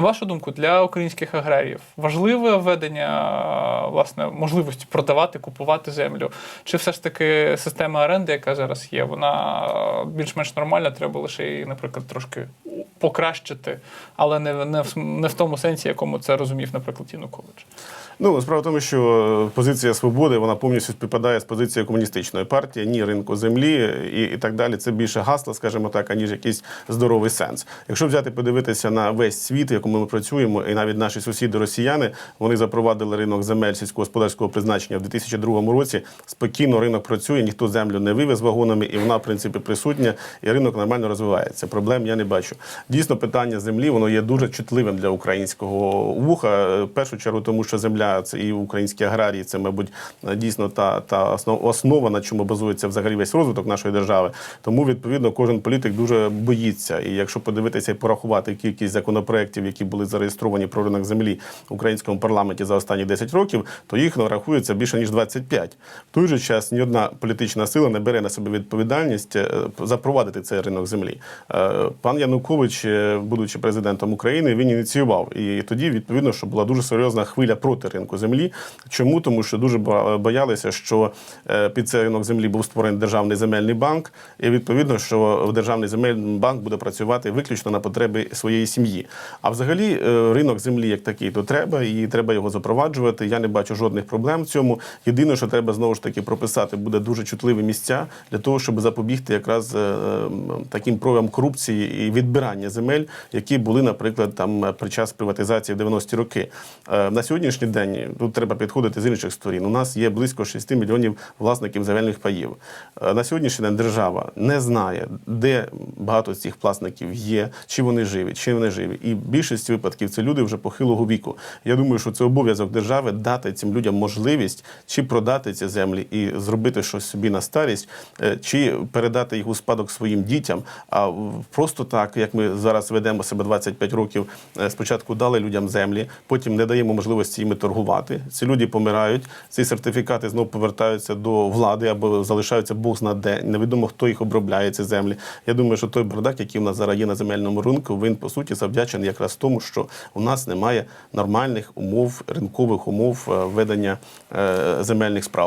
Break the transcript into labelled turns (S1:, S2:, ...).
S1: На вашу думку, для українських аграріїв важливе введення власне можливості продавати, купувати землю? Чи все ж таки система оренди, яка зараз є, вона більш-менш нормальна, треба лише її, наприклад, трошки покращити, але не, не, в, не в тому сенсі, якому це розумів, наприклад, Янукович.
S2: Ну, справа в тому, що позиція свободи вона повністю співпадає з позицією комуністичної партії, ні ринку землі і, і так далі. Це більше гасла, скажімо так, аніж якийсь здоровий сенс. Якщо взяти подивитися на весь світ, в якому ми працюємо, і навіть наші сусіди росіяни, вони запровадили ринок земель сільськогосподарського призначення в 2002 році. Спокійно ринок працює, ніхто землю не вивез вагонами, і вона, в принципі, присутня, і ринок нормально розвивається. Проблем я не бачу. Дійсно, питання землі воно є дуже чутливим для українського вуха. В першу чергу, тому що земля це і українські аграрії, це, мабуть, дійсно та, та основ- основа, на чому базується взагалі весь розвиток нашої держави. Тому, відповідно, кожен політик дуже боїться. І якщо подивитися і порахувати кількість законопроєктів, які були зареєстровані про ринок землі в українському парламенті за останні 10 років, то їх рахується більше ніж 25. В той же час ні одна політична сила не бере на себе відповідальність е, запровадити цей ринок землі. Е, Пан Янукович, е, будучи президентом України, він ініціював. І тоді, відповідно, що була дуже серйозна хвиля проти ринку землі. Чому? Тому що дуже боялися, що е, під цей ринок землі був створений державний земельний банк, і відповідно, що державний земельний банк буде працювати виключно на потреби своєї сім'ї. А взагалі, е, ринок землі як такий, то треба, і треба його запроваджувати. Я не бачу жодних проблем в цьому. Єдине, що треба знову ж таки прописати, буде дуже чутливі місця для того, щоб запобігти якраз е, таким проявам корупції і відбирання земель, які були, наприклад, там при час приватизації в 90-ті роки. Е, На сьогоднішній день тут треба підходити з інших сторін. У нас є близько 6 мільйонів власників земельних паїв. Е, На сьогоднішній день держава не знає, де багато цих власників є, чи вони живі, чи вони живі. І більшість випадків це люди вже похилого віку. Я думаю, що це обов'язок держави дати цим людям можливість чи продати ці землі і зробити щось собі на старість, е, чи передати їх у спадок своїм дітям. А просто так, як ми зараз ведемо себе 25 років, е, спочатку дали людям землі, потім не даємо можливості їми торгувати. Ці люди помирають, ці сертифікати знову повертаються до влади або залишаються Бог зна де. Невідомо, хто їх обробляє ці землі. Я думаю, що той бардак, який у нас зараз є на земельному ринку, він по суті завдячений якраз тому, що у нас немає нормальних умов, ринкових умов е, ведення е, земельних справ.